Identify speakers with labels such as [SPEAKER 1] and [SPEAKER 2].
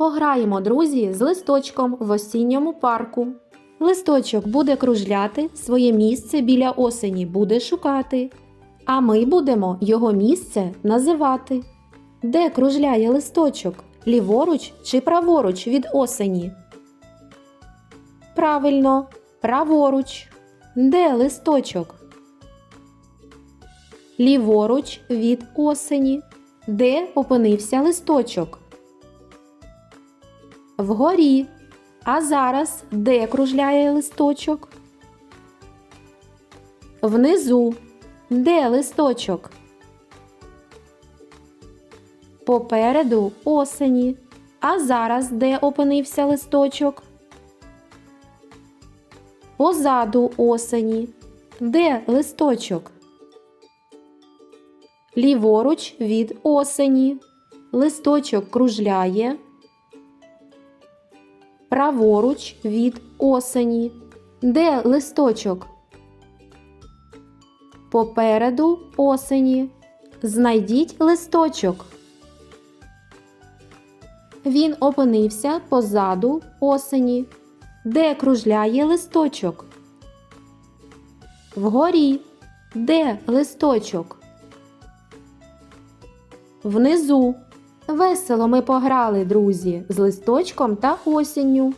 [SPEAKER 1] Пограємо, друзі, з листочком в осінньому парку. Листочок буде кружляти, своє місце біля осені буде шукати, а ми будемо його місце називати. Де кружляє листочок? Ліворуч чи праворуч від осені? Правильно, праворуч. Де листочок? Ліворуч від осені. Де опинився листочок? Вгорі. А зараз де кружляє листочок? Внизу. Де листочок? Попереду осені. А зараз де опинився листочок? Позаду осені. Де листочок? Ліворуч від осені. Листочок кружляє. Праворуч від осені. Де листочок? Попереду осені. Знайдіть листочок. Він опинився позаду осені. Де кружляє листочок? Вгорі. Де листочок? Внизу. Весело ми пограли, друзі, з листочком та осінню.